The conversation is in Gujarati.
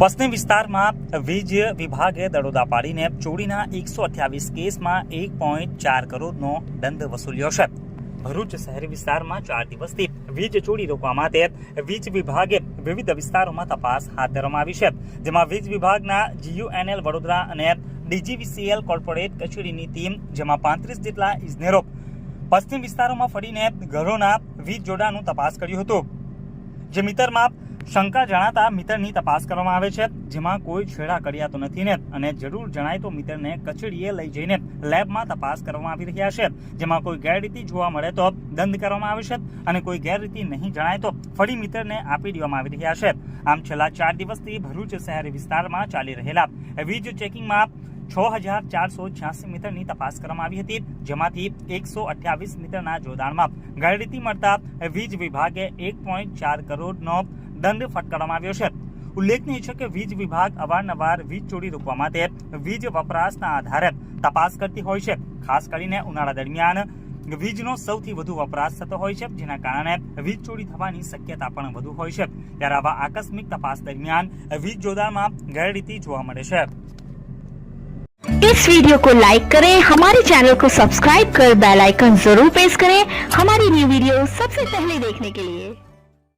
પશ્ચિમ વિસ્તારમાં વીજ વિભાગે દડોદા પાડીને ચોરીના એકસો અઠ્યાવીસ કેસમાં એક પોઈન્ટ ચાર કરોડનો દંડ વસૂલ્યો છે. ભરૂચ શહેરી વિસ્તારમાં ચાર દિવસથી વીજ ચોરી રોકવા માટે વીજ વિભાગે વિવિધ વિસ્તારોમાં તપાસ હાથ ધરવામાં આવી છે. જેમાં વીજ વિભાગના જીયુએનએલ વડોદરા અને ડીજીવીસીએલ કોર્પોરેટ કચેરીની ટીમ, જેમાં પાંત્રીસ જેટલા ઇજનેરો પશ્ચિમ વિસ્તારોમાં ફરીને ઘરોના વીજ જોડાણનું તપાસ કર્યું હતું. જે મીટરમાં શંકા જણાતા મિતરની તપાસ કરવામાં આવે છે. જેમાં કોઈ છેડા કર્યા તો નથી ને. અને જરૂર જણાય તો મિત્રને કચેરીએ લઈ જઈને લેબમાં તપાસ કરવામાં આવી રહ્યા છે. જેમાં કોઈ ગેરરીતિ જોવા મળે તો દંડ કરવામાં આવે છે. અને કોઈ ગેરરીતિ નહીં જણાય તો ફરી મિત્રને આપી દેવામાં આવી રહ્યા છે. આમ છેલ્લા ચાર દિવસથી ભરૂચ શહેરી વિસ્તારમાં ચાલી રહેલા વીજ ચેકિંગમાં છ હજાર ચારસો છ્યાસી મીટરની તપાસ કરવામાં આવી હતી. જેમાંથી એકસો અઠ્યાવીસ મીટરના જોડાણમાં ગેરરીતિ મળતા વીજ વિભાગે એક પોઈન્ટ ચાર કરોડનો દંડ ફટકારવામાં આવ્યો છે ઉલ્લેખનીય છે કે વીજ વિભાગ અવારનવાર વીજ ચોરી રોકવા માટે વીજ વપરાશના આધારે તપાસ કરતી હોય છે ખાસ કરીને ઉનાળા દરમિયાન વીજનો સૌથી વધુ વપરાશ થતો હોય છે જેના કારણે વીજ ચોરી થવાની શક્યતા પણ વધુ હોય છે ત્યારે આવા આકસ્મિક તપાસ દરમિયાન વીજ જોડાણમાં ગેરરીતિ જોવા મળે છે इस वीडियो को लाइक करें हमारे चैनल को सब्सक्राइब कर बेल आइकन जरूर प्रेस करें हमारी न्यू वीडियो सबसे पहले देखने के लिए